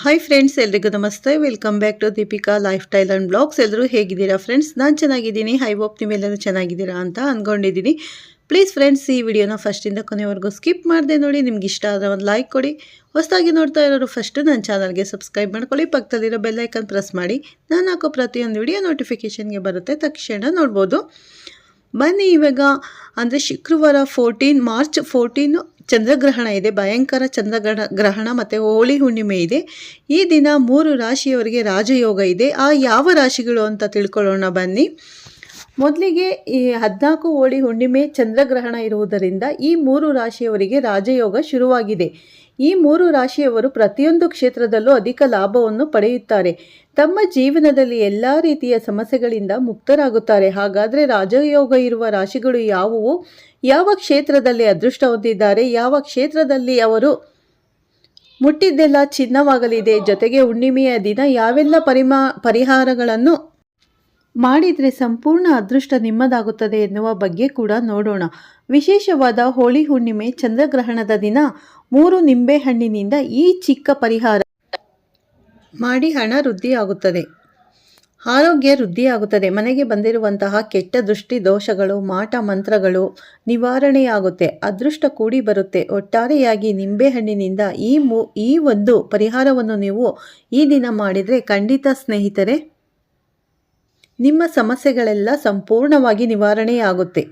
Hi friends ಎಲ್ರಿಗೂ ನಮಸ್ತೆ. Welcome back to Deepika life style and blogs ಎಲ್ಲರೂ ಹೇಗಿದ್ದೀರಾ ಫ್ರೆಂಡ್ಸ್ ನಾನು ಚೆನ್ನಾಗಿದ್ದೀನಿ. ಹೈ ಹೋಪ್ ನೀವೆಲ್ಲರೂ ಚೆನ್ನಾಗಿದ್ದೀರಾ ಅಂತ ಅಂದ್ಕೊಂಡಿದ್ದೀನಿ ಪ್ಲೀಸ್ ಫ್ರೆಂಡ್ಸ್ ಈ ವಿಡಿಯೋನ ಫಸ್ಟಿಂದ ಕೊನೆವರೆಗೂ ಸ್ಕಿಪ್ ಮಾಡಿದೆ ನೋಡಿ. ನಿಮ್ಗೆ ಇಷ್ಟ ಆದರೆ ಒಂದು ಲೈಕ್ ಕೊಡಿ. ಹೊಸದಾಗಿ ನೋಡ್ತಾ ಇರೋರು ಫಸ್ಟು ನನ್ನ ಚಾನಲ್ಗೆ ಸಬ್ಸ್ಕ್ರೈಬ್ ಮಾಡ್ಕೊಳ್ಳಿ. ಪಕ್ಕದಲ್ಲಿರೋ ಬೆಲ್ಲೈಕನ್ ಪ್ರೆಸ್ ಮಾಡಿ. ನಾನು ಹಾಕೋ ಪ್ರತಿಯೊಂದು ವಿಡಿಯೋ ನೋಟಿಫಿಕೇಷನ್ಗೆ ಬರುತ್ತೆ. ತಕ್ಷಣ ನೋಡ್ಬೋದು. ಬನ್ನಿ ಇವಾಗ, ಅಂದರೆ ಶುಕ್ರವಾರ ಫೋರ್ಟೀನ್ ಮಾರ್ಚ್ ಫೋರ್ಟೀನು ಚಂದ್ರಗ್ರಹಣ ಇದೆ, ಭಯಂಕರ ಚಂದ್ರಗ್ರಹಣ ಗ್ರಹಣ ಮತ್ತು ಹೋಳಿ ಹುಣ್ಣಿಮೆ ಇದೆ. ಈ ದಿನ ಮೂರು ರಾಶಿಯವರಿಗೆ ರಾಜಯೋಗ ಇದೆ. ಆ ಯಾವ ರಾಶಿಗಳು ಅಂತ ತಿಳ್ಕೊಳ್ಳೋಣ ಬನ್ನಿ. ಮೊದಲಿಗೆ ಈ ಹದಿನಾಲ್ಕು ಹೋಳಿ ಹುಣ್ಣಿಮೆ ಚಂದ್ರಗ್ರಹಣ ಇರುವುದರಿಂದ ಈ ಮೂರು ರಾಶಿಯವರಿಗೆ ರಾಜಯೋಗ ಶುರುವಾಗಿದೆ. ಈ ಮೂರು ರಾಶಿಯವರು ಪ್ರತಿಯೊಂದು ಕ್ಷೇತ್ರದಲ್ಲೂ ಅಧಿಕ ಲಾಭವನ್ನು ಪಡೆಯುತ್ತಾರೆ. ತಮ್ಮ ಜೀವನದಲ್ಲಿ ಎಲ್ಲ ರೀತಿಯ ಸಮಸ್ಯೆಗಳಿಂದ ಮುಕ್ತರಾಗುತ್ತಾರೆ. ಹಾಗಾದರೆ ರಾಜಯೋಗ ಇರುವ ರಾಶಿಗಳು ಯಾವುವು? ಯಾವ ಕ್ಷೇತ್ರದಲ್ಲಿ ಅದೃಷ್ಟ ಹೊಂದಿದ್ದಾರೆ? ಯಾವ ಕ್ಷೇತ್ರದಲ್ಲಿ ಅವರು ಮುಟ್ಟಿದ್ದೆಲ್ಲ ಚಿನ್ನವಾಗಲಿದೆ? ಜೊತೆಗೆ ಹುಣ್ಣಿಮೆಯ ದಿನ ಯಾವೆಲ್ಲ ಪರಿಮಾ, ಪರಿಹಾರಗಳನ್ನು ಮಾಡಿದರೆ ಸಂಪೂರ್ಣ ಅದೃಷ್ಟ ನಿಮ್ಮದಾಗುತ್ತದೆ ಎನ್ನುವ ಬಗ್ಗೆ ಕೂಡ ನೋಡೋಣ. ವಿಶೇಷವಾದ ಹೋಳಿ ಹುಣ್ಣಿಮೆ ಚಂದ್ರಗ್ರಹಣದ ದಿನ ಮೂರು ನಿಂಬೆಹಣ್ಣಿನಿಂದ ಈ ಚಿಕ್ಕ ಪರಿಹಾರ ಮಾಡಿ ಹಣ ವೃದ್ಧಿಯಾಗುತ್ತದೆ. ಆರೋಗ್ಯ ವೃದ್ಧಿಯಾಗುತ್ತದೆ. ಮನೆಗೆ ಬಂದಿರುವಂತಹ ಕೆಟ್ಟ ದೃಷ್ಟಿ ದೋಷಗಳು, ಮಾಟ ಮಂತ್ರಗಳು ನಿವಾರಣೆಯಾಗುತ್ತೆ. ಅದೃಷ್ಟ ಕೂಡಿ ಬರುತ್ತೆ. ಒಟ್ಟಾರೆಯಾಗಿ ನಿಂಬೆಹಣ್ಣಿನಿಂದ ಈ ಮೂ, ಈ ಒಂದು ಪರಿಹಾರವನ್ನು ನೀವು ಈ ದಿನ ಮಾಡಿದರೆ ಖಂಡಿತ ಸ್ನೇಹಿತರೆ ನಿಮ್ಮ ಸಮಸ್ಯೆಗಳೆಲ್ಲ ಸಂಪೂರ್ಣವಾಗಿ ನಿವಾರಣೆಯಾಗುತ್ತೆ.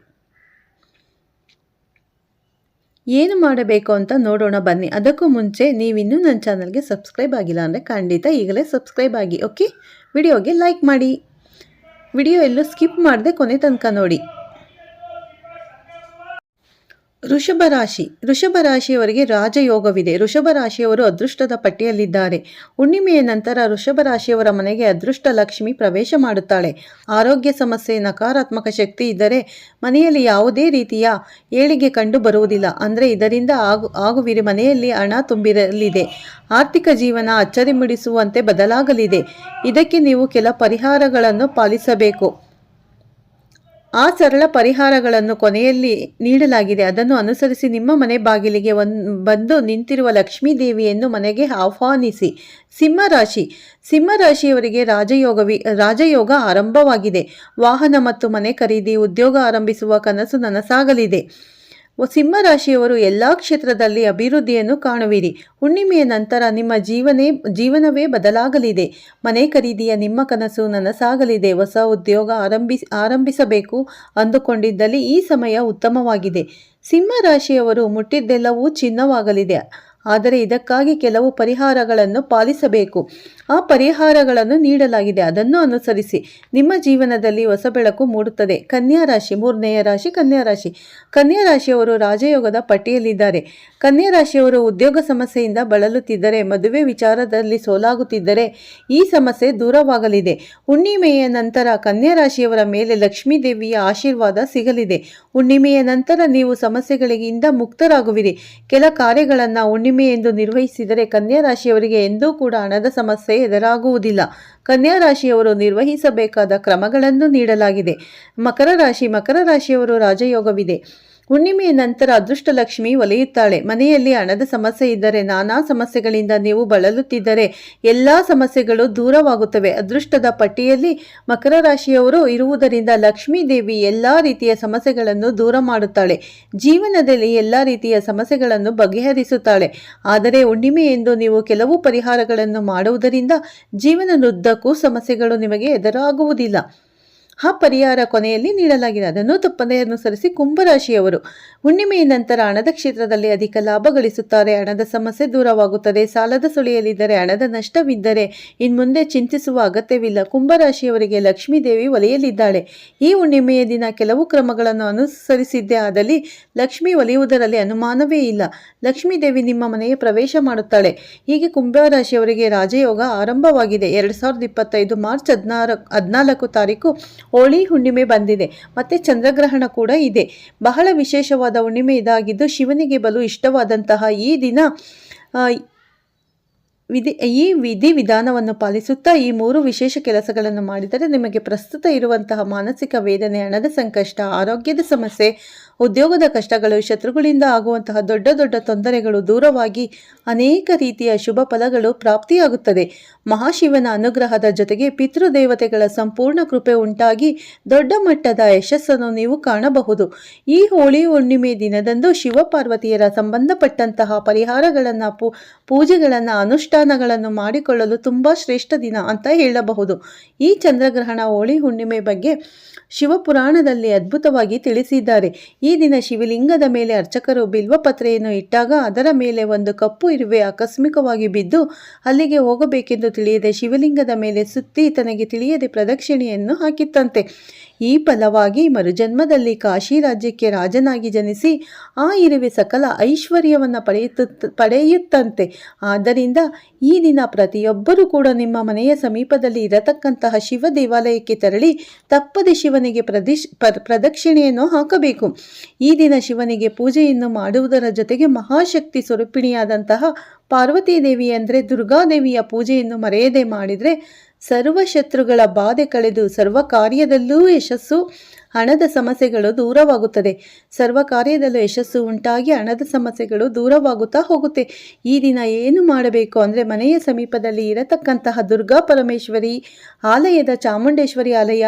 ಏನು ಮಾಡಬೇಕು ಅಂತ ನೋಡೋಣ ಬನ್ನಿ. ಅದಕ್ಕೂ ಮುಂಚೆ ನೀವಿನ್ನೂ ನನ್ನ ಚಾನಲ್ಗೆ ಸಬ್ಸ್ಕ್ರೈಬ್ ಆಗಿಲ್ಲ ಅಂದರೆ ಖಂಡಿತ ಈಗಲೇ ಸಬ್ಸ್ಕ್ರೈಬ್ ಆಗಿ, ಓಕೆ? ವಿಡಿಯೋಗೆ ಲೈಕ್ ಮಾಡಿ. ವಿಡಿಯೋ ಎಲ್ಲೂ ಸ್ಕಿಪ್ ಮಾಡದೆ ಕೊನೆ ತನಕ ನೋಡಿ. ವೃಷಭ ರಾಶಿ. ಋಷಭ ರಾಶಿಯವರಿಗೆ ರಾಜಯೋಗವಿದೆ. ಋಷಭ ರಾಶಿಯವರು ಅದೃಷ್ಟದ ಪಟ್ಟಿಯಲ್ಲಿದ್ದಾರೆ. ಹುಣ್ಣಿಮೆಯ ನಂತರ ಋಷಭ ರಾಶಿಯವರ ಮನೆಗೆ ಅದೃಷ್ಟ ಲಕ್ಷ್ಮಿ ಪ್ರವೇಶ ಮಾಡುತ್ತಾಳೆ. ಆರೋಗ್ಯ ಸಮಸ್ಯೆ, ನಕಾರಾತ್ಮಕ ಶಕ್ತಿ ಇದ್ದರೆ ಮನೆಯಲ್ಲಿ ಯಾವುದೇ ರೀತಿಯ ಏಳಿಗೆ ಕಂಡು ಬರುವುದಿಲ್ಲ. ಅಂದರೆ ಇದರಿಂದ ಆಗು, ಆಗುವಿರಿ, ಮನೆಯಲ್ಲಿ ಹಣ ತುಂಬಿರಲಿದೆ. ಆರ್ಥಿಕ ಜೀವನ ಅಚ್ಚರಿ ಮೂಡಿಸುವಂತೆ ಬದಲಾಗಲಿದೆ. ಇದಕ್ಕೆ ನೀವು ಕೆಲ ಪರಿಹಾರಗಳನ್ನು ಪಾಲಿಸಬೇಕು. ಆ ಸರಳ ಪರಿಹಾರಗಳನ್ನು ಕೊನೆಯಲ್ಲಿ ನೀಡಲಾಗಿದೆ. ಅದನ್ನು ಅನುಸರಿಸಿ ನಿಮ್ಮ ಮನೆ ಬಾಗಿಲಿಗೆ ಬಂದು ನಿಂತಿರುವ ಲಕ್ಷ್ಮೀ ದೇವಿಯನ್ನು ಮನೆಗೆ ಆಹ್ವಾನಿಸಿ. ಸಿಂಹರಾಶಿ. ಸಿಂಹರಾಶಿಯವರಿಗೆ ರಾಜಯೋಗವಿ, ರಾಜಯೋಗ ಆರಂಭವಾಗಿದೆ. ವಾಹನ ಮತ್ತು ಮನೆ ಖರೀದಿ, ಉದ್ಯೋಗ ಆರಂಭಿಸುವ ಕನಸು ನನಸಾಗಲಿದೆ. ಸಿಂಹರಾಶಿಯವರು ಎಲ್ಲ ಕ್ಷೇತ್ರದಲ್ಲಿ ಅಭಿವೃದ್ಧಿಯನ್ನು ಕಾಣುವಿರಿ. ಹುಣ್ಣಿಮೆಯ ನಂತರ ನಿಮ್ಮ ಜೀವನೇ, ಜೀವನವೇ ಬದಲಾಗಲಿದೆ. ಮನೆ ಖರೀದಿಯ ನಿಮ್ಮ ಕನಸು ನನಸಾಗಲಿದೆ. ಹೊಸ ಉದ್ಯೋಗ ಆರಂಭಿಸಿ ಆರಂಭಿಸಬೇಕು ಅಂದುಕೊಂಡಿದ್ದಲ್ಲಿ ಈ ಸಮಯ ಉತ್ತಮವಾಗಿದೆ. ಸಿಂಹರಾಶಿಯವರು ಮುಟ್ಟಿದ್ದೆಲ್ಲವೂ ಚಿನ್ನವಾಗಲಿದೆ. ಆದರೆ ಇದಕ್ಕಾಗಿ ಕೆಲವು ಪರಿಹಾರಗಳನ್ನು ಪಾಲಿಸಬೇಕು. ಆ ಪರಿಹಾರಗಳನ್ನು ನೀಡಲಾಗಿದೆ. ಅದನ್ನು ಅನುಸರಿಸಿ ನಿಮ್ಮ ಜೀವನದಲ್ಲಿ ಹೊಸ ಬೆಳಕು ಮೂಡುತ್ತದೆ. ಕನ್ಯಾ ರಾಶಿ, ಮೂರನೆಯ ರಾಶಿ, ಕನ್ಯಾ ರಾಶಿ. ಕನ್ಯಾ ರಾಶಿಯವರು ರಾಜಯೋಗದ ಪಟ್ಟಿಯಲ್ಲಿದ್ದಾರೆ. ಕನ್ಯಾ ರಾಶಿಯವರು ಉದ್ಯೋಗ ಸಮಸ್ಯೆಯಿಂದ ಬಳಲುತ್ತಿದ್ದರೆ, ಮದುವೆ ವಿಚಾರದಲ್ಲಿ ಸೋಲಾಗುತ್ತಿದ್ದರೆ ಈ ಸಮಸ್ಯೆ ದೂರವಾಗಲಿದೆ. ಹುಣ್ಣಿಮೆಯ ನಂತರ ಕನ್ಯಾ ರಾಶಿಯವರ ಮೇಲೆ ಲಕ್ಷ್ಮೀ ದೇವಿಯ ಆಶೀರ್ವಾದ ಸಿಗಲಿದೆ. ಹುಣ್ಣಿಮೆಯ ನಂತರ ನೀವು ಸಮಸ್ಯೆಗಳಿಂದ ಮುಕ್ತರಾಗುವಿರಿ. ಕೆಲ ಕಾರ್ಯಗಳನ್ನು ಹುಣ್ಣಿಮೆ ಎಂದು ನಿರ್ವಹಿಸಿದರೆ ಕನ್ಯಾ ರಾಶಿಯವರಿಗೆ ಎಂದೂ ಕೂಡ ಹಣದ ಸಮಸ್ಯೆ ಎದುರಾಗುವುದಿಲ್ಲ. ಕನ್ಯಾ ರಾಶಿಯವರು ನಿರ್ವಹಿಸಬೇಕಾದ ಕ್ರಮಗಳನ್ನು ನೀಡಲಾಗಿದೆ. ಮಕರ ರಾಶಿ, ಮಕರ ರಾಶಿಯವರು ರಾಜಯೋಗವಿದೆ. ಹುಣ್ಣಿಮೆಯ ನಂತರ ಅದೃಷ್ಟಲಕ್ಷ್ಮಿ ಒಲೆಯುತ್ತಾಳೆ. ಮನೆಯಲ್ಲಿ ಹಣದ ಸಮಸ್ಯೆ ಇದ್ದರೆ, ನಾನಾ ಸಮಸ್ಯೆಗಳಿಂದ ನೀವು ಬಳಲುತ್ತಿದ್ದರೆ, ಎಲ್ಲ ಸಮಸ್ಯೆಗಳು ದೂರವಾಗುತ್ತವೆ. ಅದೃಷ್ಟದ ಪಟ್ಟಿಯಲ್ಲಿ ಮಕರ ರಾಶಿಯವರು ಇರುವುದರಿಂದ ಲಕ್ಷ್ಮೀ ದೇವಿ ಎಲ್ಲ ರೀತಿಯ ಸಮಸ್ಯೆಗಳನ್ನು ದೂರ ಮಾಡುತ್ತಾಳೆ. ಜೀವನದಲ್ಲಿ ಎಲ್ಲ ರೀತಿಯ ಸಮಸ್ಯೆಗಳನ್ನು ಬಗೆಹರಿಸುತ್ತಾಳೆ. ಆದರೆ ಹುಣ್ಣಿಮೆ ಎಂದು ನೀವು ಕೆಲವು ಪರಿಹಾರಗಳನ್ನು ಮಾಡುವುದರಿಂದ ಜೀವನದುದ್ದಕ್ಕೂ ಸಮಸ್ಯೆಗಳು ನಿಮಗೆ ಎದುರಾಗುವುದಿಲ್ಲ. ಆ ಪರಿಹಾರ ಕೊನೆಯಲ್ಲಿ ನೀಡಲಾಗಿದೆ. ಅದನ್ನು ತಪ್ಪದೇ ಅನುಸರಿಸಿ ಕುಂಭರಾಶಿಯವರು ಹುಣ್ಣಿಮೆಯ ನಂತರ ಹಣದ ಕ್ಷೇತ್ರದಲ್ಲಿ ಅಧಿಕ ಲಾಭ ಗಳಿಸುತ್ತಾರೆ. ಹಣದ ಸಮಸ್ಯೆ ದೂರವಾಗುತ್ತದೆ. ಸಾಲದ ಸುಳಿಯಲ್ಲಿದ್ದರೆ ಹಣದ ನಷ್ಟವಿದ್ದರೆ ಇನ್ಮುಂದೆ ಚಿಂತಿಸುವ ಅಗತ್ಯವಿಲ್ಲ. ಕುಂಭರಾಶಿಯವರಿಗೆ ಲಕ್ಷ್ಮೀ ದೇವಿ ಒಲೆಯಲಿದ್ದಾಳೆ ಈ ಹುಣ್ಣಿಮೆಯ ದಿನ ಕೆಲವು ಕ್ರಮಗಳನ್ನು ಅನುಸರಿಸಿದ್ದೇ. ಆದಲ್ಲಿ ಲಕ್ಷ್ಮಿ ಒಲಿಯುವುದರಲ್ಲಿ ಅನುಮಾನವೇ ಇಲ್ಲ. ಲಕ್ಷ್ಮೀ ದೇವಿ ನಿಮ್ಮ ಮನೆಗೆ ಪ್ರವೇಶ ಮಾಡುತ್ತಾಳೆ. ಹೀಗೆ ಕುಂಭರಾಶಿಯವರಿಗೆ ರಾಜಯೋಗ ಆರಂಭವಾಗಿದೆ. ಎರಡು ಸಾವಿರದ ಇಪ್ಪತ್ತೈದು ಮಾರ್ಚ್ ಹದಿನಾರು, ಹದಿನಾಲ್ಕು ತಾರೀಕು ಹೋಳಿ ಹುಣ್ಣಿಮೆ ಬಂದಿದೆ. ಮತ್ತು ಚಂದ್ರಗ್ರಹಣ ಕೂಡ ಇದೆ. ಬಹಳ ವಿಶೇಷವಾದ ಹುಣ್ಣಿಮೆ ಇದಾಗಿದ್ದು ಶಿವನಿಗೆ ಬಲು ಇಷ್ಟವಾದಂತಹ ಈ ದಿನ ವಿಧಿ, ಈ ವಿಧಿ ವಿಧಾನವನ್ನು ಪಾಲಿಸುತ್ತಾ ಈ ಮೂರು ವಿಶೇಷ ಕೆಲಸಗಳನ್ನು ಮಾಡಿದರೆ ನಿಮಗೆ ಪ್ರಸ್ತುತ ಇರುವಂತಹ ಮಾನಸಿಕ ವೇದನೆ, ಹಣದ ಸಂಕಷ್ಟ, ಆರೋಗ್ಯದ ಸಮಸ್ಯೆ ಉದ್ಯೋಗದ ಕಷ್ಟಗಳು, ಶತ್ರುಗಳಿಂದ ಆಗುವಂತಹ ದೊಡ್ಡ ದೊಡ್ಡ ತೊಂದರೆಗಳು ದೂರವಾಗಿ ಅನೇಕ ರೀತಿಯ ಶುಭ ಫಲಗಳು ಪ್ರಾಪ್ತಿಯಾಗುತ್ತದೆ. ಮಹಾಶಿವನ ಅನುಗ್ರಹದ ಜೊತೆಗೆ ಪಿತೃದೇವತೆಗಳ ಸಂಪೂರ್ಣ ಕೃಪೆ ಉಂಟಾಗಿ ದೊಡ್ಡ ಮಟ್ಟದ ಯಶಸ್ಸನ್ನು ನೀವು ಕಾಣಬಹುದು. ಈ ಹೋಳಿ ಹುಣ್ಣಿಮೆ ದಿನದಂದು ಶಿವಪಾರ್ವತಿಯರ ಸಂಬಂಧಪಟ್ಟಂತಹ ಪರಿಹಾರಗಳನ್ನು, ಪೂ, ಪೂಜೆಗಳನ್ನು, ಅನುಷ್ಠಾನಗಳನ್ನು ಮಾಡಿಕೊಳ್ಳಲು ತುಂಬ ಶ್ರೇಷ್ಠ ದಿನ ಅಂತ ಹೇಳಬಹುದು. ಈ ಚಂದ್ರಗ್ರಹಣ ಹೋಳಿ ಹುಣ್ಣಿಮೆ ಬಗ್ಗೆ ಶಿವಪುರಾಣದಲ್ಲಿ ಅದ್ಭುತವಾಗಿ ತಿಳಿಸಿದ್ದಾರೆ. ದಿನ ಶಿವಲಿಂಗದ ಮೇಲೆ ಅರ್ಚಕರು ಬಿಲ್ವಪತ್ರೆಯನ್ನು ಇಟ್ಟಾಗ ಅದರ ಮೇಲೆ ಒಂದು ಕಪ್ಪು ಇರುವೆ ಆಕಸ್ಮಿಕವಾಗಿ ಬಿದ್ದು ಅಲ್ಲಿಗೆ ಹೋಗಬೇಕೆಂದು ತಿಳಿಯದೆ ಶಿವಲಿಂಗದ ಮೇಲೆ ಸುತ್ತಿ ತನಗೆ ತಿಳಿಯದೆ ಪ್ರದಕ್ಷಿಣೆಯನ್ನು ಹಾಕಿತ್ತಂತೆ. ಈ ಫಲವಾಗಿ ಮರುಜನ್ಮದಲ್ಲಿ ಕಾಶಿ ರಾಜ್ಯಕ್ಕೆ ರಾಜನಾಗಿ ಜನಿಸಿ ಆ ಇರುವೆ ಸಕಲ ಐಶ್ವರ್ಯವನ್ನು ಪಡೆಯುತ್ತ, ಪಡೆಯುತ್ತಂತೆ. ಆದ್ದರಿಂದ ಈ ದಿನ ಪ್ರತಿಯೊಬ್ಬರೂ ಕೂಡ ನಿಮ್ಮ ಮನೆಯ ಸಮೀಪದಲ್ಲಿ ಇರತಕ್ಕಂತಹ ಶಿವ ದೇವಾಲಯಕ್ಕೆ ತೆರಳಿ ತಪ್ಪದೆ ಶಿವನಿಗೆ ಪ್ರದಿಶ್, ಪ್ರ- ಪ್ರದಕ್ಷಿಣೆಯನ್ನು ಹಾಕಬೇಕು. ಈ ದಿನ ಶಿವನಿಗೆ ಪೂಜೆಯನ್ನು ಮಾಡುವುದರ ಜೊತೆಗೆ ಮಹಾಶಕ್ತಿ ಸ್ವರೂಪಿಣಿಯಾದಂತಹ ಪಾರ್ವತೀದೇವಿ ಅಂದರೆ ದುರ್ಗಾದೇವಿಯ ಪೂಜೆಯನ್ನು ಮರೆಯದೆ ಮಾಡಿದರೆ ಸರ್ವ ಶತ್ರುಗಳ ಬಾಧೆ ಕಳೆದು ಸರ್ವ ಕಾರ್ಯದಲ್ಲೂ ಯಶಸ್ಸು ಹಣದ ಸಮಸ್ಯೆಗಳು ದೂರವಾಗುತ್ತದೆ. ಸರ್ವ ಕಾರ್ಯದಲ್ಲೂ ಯಶಸ್ಸು ಉಂಟಾಗಿ ಹಣದ ಸಮಸ್ಯೆಗಳು ದೂರವಾಗುತ್ತಾ ಹೋಗುತ್ತೆ. ಈ ದಿನ ಏನು ಮಾಡಬೇಕು ಅಂದರೆ ಮನೆಯ ಸಮೀಪದಲ್ಲಿ ಇರತಕ್ಕಂತಹ ದುರ್ಗಾ ಪರಮೇಶ್ವರಿ ಆಲಯದ ಚಾಮುಂಡೇಶ್ವರಿ ಆಲಯ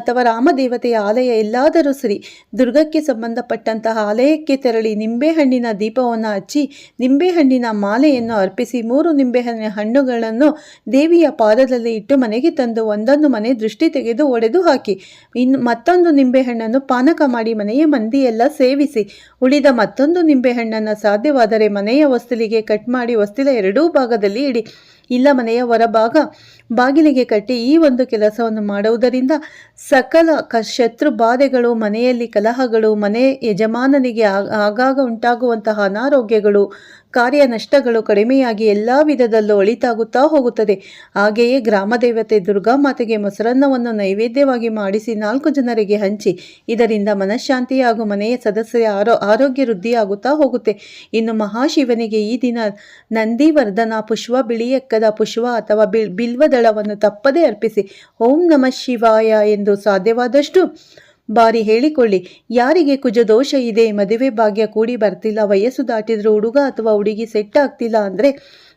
ಅಥವಾ ರಾಮದೇವತೆಯ ಆಲಯ ಎಲ್ಲಾದರೂ ಸರಿ, ದುರ್ಗಕ್ಕೆ ಸಂಬಂಧಪಟ್ಟಂತಹ ಆಲಯಕ್ಕೆ ತೆರಳಿ ನಿಂಬೆಹಣ್ಣಿನ ದೀಪವನ್ನು ಹಚ್ಚಿ, ನಿಂಬೆಹಣ್ಣಿನ ಮಾಲೆಯನ್ನು ಅರ್ಪಿಸಿ ಮೂರು ನಿಂಬೆಹಣ್ಣಿನ ಹಣ್ಣುಗಳನ್ನು ದೇವಿಯ ಪಾದದಲ್ಲಿ ಇಟ್ಟು ಮನೆಗೆ ತಂದು ಒಂದೊಂದು ಮನೆ ದೃಷ್ಟಿ ತೆಗೆದು ಒಡೆದು ಹಾಕಿ. ಇನ್ನು ಮತ್ತೊಂದು ನಿಂಬೆಹಣ್ಣನ್ನು ಪಾನಕ ಮಾಡಿ ಮನೆಯ ಮಂದಿಯೆಲ್ಲ ಸೇವಿಸಿ. ಉಳಿದ ಮತ್ತೊಂದು ನಿಂಬೆಹಣ್ಣನ್ನು ಸಾಧ್ಯವಾದರೆ ಮನೆಯ ಹೊಸ್ತಿಲಿಗೆ ಕಟ್ ಮಾಡಿ ಹೊಸ್ತಿಲ ಎರಡೂ ಭಾಗದಲ್ಲಿ ಇಡಿ. ಇಲ್ಲ ಮನೆಯ ಹೊರಭಾಗ ಬಾಗಿಲಿಗೆ ಕಟ್ಟಿ ಈ ಒಂದು ಕೆಲಸವನ್ನು ಮಾಡುವುದರಿಂದ ಸಕಲ ಕ ಶತ್ರು ಬಾಧೆಗಳು, ಮನೆಯಲ್ಲಿ ಕಲಹಗಳು, ಮನೆ ಯಜಮಾನನಿಗೆ ಆಗಾಗ ಉಂಟಾಗುವಂತಹ ಅನಾರೋಗ್ಯಗಳು ಕಾರ್ಯ ನಷ್ಟಗಳು ಕಡಿಮೆಯಾಗಿ ಎಲ್ಲ ವಿಧದಲ್ಲೂ ಒಳಿತಾಗುತ್ತಾ ಹೋಗುತ್ತದೆ. ಹಾಗೆಯೇ ಗ್ರಾಮ ದೇವತೆ ದುರ್ಗಾಮಾತೆಗೆ ಮೊಸರನ್ನವನ್ನು ನೈವೇದ್ಯವಾಗಿ ಮಾಡಿಸಿ ನಾಲ್ಕು ಜನರಿಗೆ ಹಂಚಿ, ಇದರಿಂದ ಮನಃಶಾಂತಿ ಹಾಗೂ ಮನೆಯ ಸದಸ್ಯರ ಆರೋ ಆರೋಗ್ಯ ವೃದ್ಧಿಯಾಗುತ್ತಾ ಹೋಗುತ್ತೆ. ಇನ್ನು ಮಹಾಶಿವನಿಗೆ ಈ ದಿನ ನಂದಿವರ್ಧನ ಪುಷ್ಪ ಬಿಳಿಯಕ್ಕದ ಪುಷ್ಪ ಅಥವಾ ಬಿಲ್ ಬಿಲ್ವದಳವನ್ನು ತಪ್ಪದೇ ಅರ್ಪಿಸಿ ಓಂ ನಮಃ ಶಿವಾಯ ಎಂದು ಸಾಧ್ಯವಾದಷ್ಟು ಬಾರಿ ಹೇಳಿಕೊಳ್ಳಿ. ಯಾರಿಗೆ ಕುಜದೋಷ ಇದೆ, ಮದುವೆ ಭಾಗ್ಯ ಕೂಡಿ ಬರ್ತಿಲ್ಲ, ವಯಸ್ಸು ದಾಟಿದ್ರು ಹುಡುಗ ಅಥವಾ ಹುಡುಗಿ ಸೆಟ್ ಆಗ್ತಿಲ್ಲ ಅಂದರೆ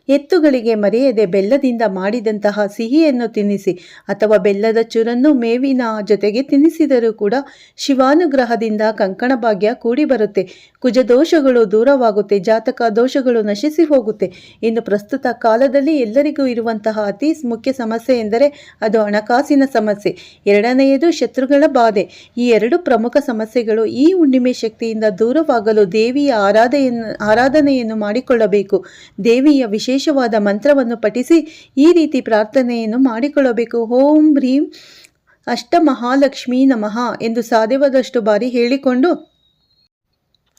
ಎತ್ತುಗಳಿಗೆ ಮರೆಯದೆ ಬೆಲ್ಲದಿಂದ ಮಾಡಿದಂತಹ ಸಿಹಿಯನ್ನು ತಿನ್ನಿಸಿ ಅಥವಾ ಬೆಲ್ಲದ ಚೂರನ್ನು ಮೇವಿನ ಜೊತೆಗೆ ತಿನ್ನಿಸಿದರೂ ಕೂಡ ಶಿವಾನುಗ್ರಹದಿಂದ ಕಂಕಣ ಭಾಗ್ಯ ಕೂಡಿ ಬರುತ್ತೆ. ಕುಜದೋಷಗಳು ದೂರವಾಗುತ್ತೆ, ಜಾತಕ ದೋಷಗಳು ನಶಿಸಿ ಹೋಗುತ್ತೆ. ಇನ್ನು ಪ್ರಸ್ತುತ ಕಾಲದಲ್ಲಿ ಎಲ್ಲರಿಗೂ ಇರುವಂತಹ ಅತಿ ಮುಖ್ಯ ಸಮಸ್ಯೆ ಎಂದರೆ ಅದು ಹಣಕಾಸಿನ ಸಮಸ್ಯೆ. ಎರಡನೆಯದು ಶತ್ರುಗಳ ಬಾಧೆ. ಈ ಎರಡು ಪ್ರಮುಖ ಸಮಸ್ಯೆಗಳು ಈ ಹುಣ್ಣಿಮೆ ಶಕ್ತಿಯಿಂದ ದೂರವಾಗಲು ದೇವಿಯ ಆರಾಧೆಯನ್ನು, ಆರಾಧನೆಯನ್ನು ಮಾಡಿಕೊಳ್ಳಬೇಕು. ದೇವಿಯ ವಿಶೇಷವಾದ ಮಂತ್ರವನ್ನು ಪಠಿಸಿ ಈ ರೀತಿ ಪ್ರಾರ್ಥನೆಯನ್ನು ಮಾಡಿಕೊಳ್ಳಬೇಕು. ಓಂ ಹ್ರೀಂ ಅಷ್ಟಮಹಾಲಕ್ಷ್ಮೀ ನಮಃ ಎಂದು ಸಾಧ್ಯವಾದಷ್ಟು ಬಾರಿ ಹೇಳಿಕೊಂಡು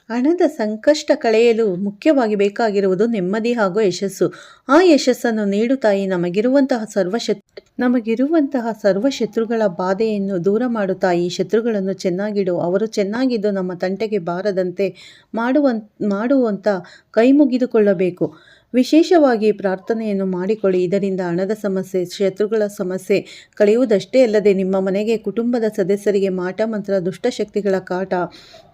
ಹಣದ ಸಂಕಷ್ಟ ಕಳೆಯಲು ಮುಖ್ಯವಾಗಿ ಬೇಕಾಗಿರುವುದು ನೆಮ್ಮದಿ ಹಾಗೂ ಯಶಸ್ಸು. ಆ ಯಶಸ್ಸನ್ನು ನೀಡುತ್ತಾಯಿ ತಾಯಿ, ನಮಗಿರುವಂತಹ ಸರ್ವಶತ್ ನಮಗಿರುವಂತಹ ಸರ್ವ ಶತ್ರುಗಳ ಬಾಧೆಯನ್ನು ದೂರ ಮಾಡು ತಾಯಿ. ಶತ್ರುಗಳನ್ನು ಚೆನ್ನಾಗಿಡು, ಅವರು ಚೆನ್ನಾಗಿದ್ದು ನಮ್ಮ ತಂಟೆಗೆ ಬಾರದಂತೆ ಮಾಡುವ ಮಾಡುವಂಥ ಕೈ ಮುಗಿದುಕೊಳ್ಳಬೇಕು. ವಿಶೇಷವಾಗಿ ಪ್ರಾರ್ಥನೆಯನ್ನು ಮಾಡಿಕೊಳ್ಳಿ. ಇದರಿಂದ ಹಣದ ಸಮಸ್ಯೆ, ಶತ್ರುಗಳ ಸಮಸ್ಯೆ ಕಳೆಯುವುದಷ್ಟೇ ಅಲ್ಲದೆ ನಿಮ್ಮ ಮನೆಗೆ ಕುಟುಂಬದ ಸದಸ್ಯರಿಗೆ ಮಾಟ ಮಂತ್ರ ದುಷ್ಟಶಕ್ತಿಗಳ ಕಾಟ,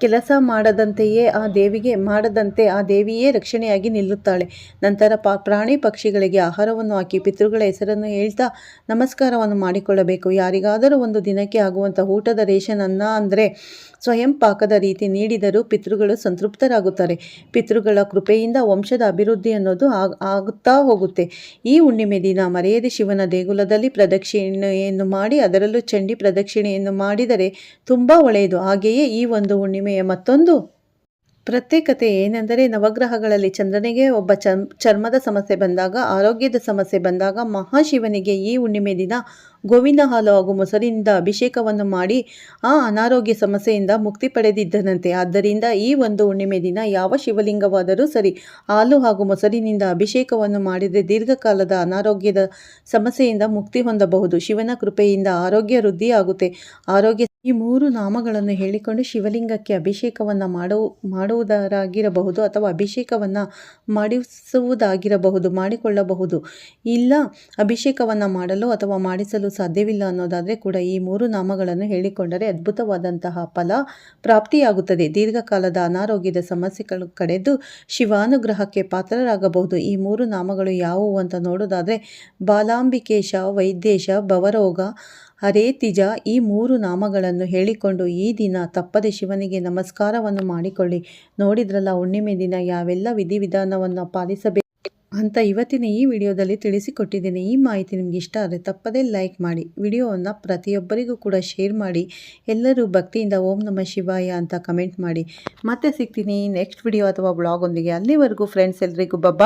ಕೆಲಸ ಮಾಡದಂತೆಯೇ ಆ ದೇವಿಗೆ, ಮಾಡದಂತೆ ಆ ದೇವಿಯೇ ರಕ್ಷಣೆಯಾಗಿ ನಿಲ್ಲುತ್ತಾಳೆ. ನಂತರ ಪ, ಪ್ರಾಣಿ ಪಕ್ಷಿಗಳಿಗೆ ಆಹಾರವನ್ನು ಹಾಕಿ ಪಿತೃಗಳ ಹೆಸರನ್ನು ಹೇಳ್ತಾ ನಮಸ್ಕಾರವನ್ನು ಮಾಡಿಕೊಳ್ಳಬೇಕು. ಯಾರಿಗಾದರೂ ಒಂದು ದಿನಕ್ಕೆ ಆಗುವಂಥ ಊಟದ ರೇಷನ್ ಅನ್ನ ಅಂದರೆ ಸ್ವಯಂ ಪಾಕದ ರೀತಿ ನೀಡಿದರೂ ಪಿತೃಗಳು ಸಂತೃಪ್ತರಾಗುತ್ತಾರೆ. ಪಿತೃಗಳ ಕೃಪೆಯಿಂದ ವಂಶದ ಅಭಿವೃದ್ಧಿ ಅನ್ನೋದು ಆಗುತ್ತಾ ಹೋಗುತ್ತೆ. ಈ ಹುಣ್ಣಿಮೆ ದಿನ ಮರೆಯದೆ ಶಿವನ ದೇಗುಲದಲ್ಲಿ ಪ್ರದಕ್ಷಿಣೆಯನ್ನು ಮಾಡಿ, ಅದರಲ್ಲೂ ಚಂಡಿ ಪ್ರದಕ್ಷಿಣೆಯನ್ನು ಮಾಡಿದರೆ ತುಂಬ ಒಳ್ಳೆಯದು. ಹಾಗೆಯೇ ಈ ಒಂದು ಹುಣ್ಣಿಮೆಯ ಮತ್ತೊಂದು ಪ್ರತ್ಯೇಕತೆ ಏನೆಂದರೆ, ನವಗ್ರಹಗಳಲ್ಲಿ ಚಂದ್ರನಿಗೆ ಒಬ್ಬ ಚರ್ಮ, ಚರ್ಮದ ಸಮಸ್ಯೆ ಬಂದಾಗ, ಆರೋಗ್ಯದ ಸಮಸ್ಯೆ ಬಂದಾಗ ಮಹಾಶಿವನಿಗೆ ಈ ಹುಣ್ಣಿಮೆ ದಿನ ಗೋವಿನ ಹಾಲು ಹಾಗೂ ಮೊಸರಿನಿಂದ ಅಭಿಷೇಕವನ್ನು ಮಾಡಿ ಆ ಅನಾರೋಗ್ಯ ಸಮಸ್ಯೆಯಿಂದ ಮುಕ್ತಿ ಪಡೆದಿದ್ದನಂತೆ. ಆದ್ದರಿಂದ ಈ ಒಂದು ಹುಣ್ಣಿಮೆ ದಿನ ಯಾವ ಶಿವಲಿಂಗವಾದರೂ ಸರಿ ಹಾಲು ಹಾಗೂ ಮೊಸರಿನಿಂದ ಅಭಿಷೇಕವನ್ನು ಮಾಡಿದರೆ ದೀರ್ಘಕಾಲದ ಅನಾರೋಗ್ಯದ ಸಮಸ್ಯೆಯಿಂದ ಮುಕ್ತಿ ಹೊಂದಬಹುದು. ಶಿವನ ಕೃಪೆಯಿಂದ ಆರೋಗ್ಯ ವೃದ್ಧಿಯಾಗುತ್ತೆ. ಆರೋಗ್ಯ ಈ ಮೂರು ನಾಮಗಳನ್ನು ಹೇಳಿಕೊಂಡು ಶಿವಲಿಂಗಕ್ಕೆ ಅಭಿಷೇಕವನ್ನು ಮಾಡು ಮಾಡುವುದರಾಗಿರಬಹುದು ಅಥವಾ ಅಭಿಷೇಕವನ್ನು ಮಾಡಿಸುವುದಾಗಿರಬಹುದು, ಮಾಡಿಕೊಳ್ಳಬಹುದು. ಇಲ್ಲ, ಅಭಿಷೇಕವನ್ನು ಮಾಡಲು ಅಥವಾ ಮಾಡಿಸಲು ಸಾಧ್ಯವಿಲ್ಲ ಅನ್ನೋದಾದರೆ ಕೂಡ ಈ ಮೂರು ನಾಮಗಳನ್ನು ಹೇಳಿಕೊಂಡರೆ ಅದ್ಭುತವಾದಂತಹ ಫಲ ಪ್ರಾಪ್ತಿಯಾಗುತ್ತದೆ. ದೀರ್ಘಕಾಲದ ಅನಾರೋಗ್ಯದ ಸಮಸ್ಯೆಗಳು ಕಡೆದು ಶಿವಾನುಗ್ರಹಕ್ಕೆ ಪಾತ್ರರಾಗಬಹುದು. ಈ ಮೂರು ನಾಮಗಳು ಯಾವುವು ಅಂತ ನೋಡೋದಾದರೆ ಬಾಲಾಂಬಿಕೇಶ, ವೈದ್ಯೇಶ ಭವರೋಗ ಹರೇತಿಜ ಈ ಮೂರು ನಾಮಗಳನ್ನು ಹೇಳಿಕೊಂಡು ಈ ದಿನ ತಪ್ಪದೆ ಶಿವನಿಗೆ ನಮಸ್ಕಾರವನ್ನು ಮಾಡಿಕೊಳ್ಳಿ. ನೋಡಿದ್ರಲ್ಲ ಹುಣ್ಣಿಮೆ ದಿನ, ಯಾವೆಲ್ಲ ವಿಧಿವಿಧಾನವನ್ನು ಪಾಲಿಸಬೇಕು? ಅಂತ ಇವತ್ತಿನ ಈ ವಿಡಿಯೋದಲ್ಲಿ ತಿಳಿಸಿಕೊಟ್ಟಿದ್ದೇನೆ. ಈ ಮಾಹಿತಿ ನಿಮ್ಗೆ ಇಷ್ಟ ಆದರೆ ತಪ್ಪದೇ ಲೈಕ್ ಮಾಡಿ. ವಿಡಿಯೋವನ್ನು ಪ್ರತಿಯೊಬ್ಬರಿಗೂ ಕೂಡ ಶೇರ್ ಮಾಡಿ. ಎಲ್ಲರೂ ಭಕ್ತಿಯಿಂದ ಓಂ ನಮ ಶಿವಾಯ ಅಂತ ಕಮೆಂಟ್ ಮಾಡಿ. ಮತ್ತೆ ಸಿಗ್ತೀನಿ ನೆಕ್ಸ್ಟ್ ವಿಡಿಯೋ ಅಥವಾ ಬ್ಲಾಗ್ ಒಂದಿಗೆ. ಅಲ್ಲಿವರೆಗೂ ಫ್ರೆಂಡ್ಸ್ ಎಲ್ರಿಗೂ ಬಾಯ್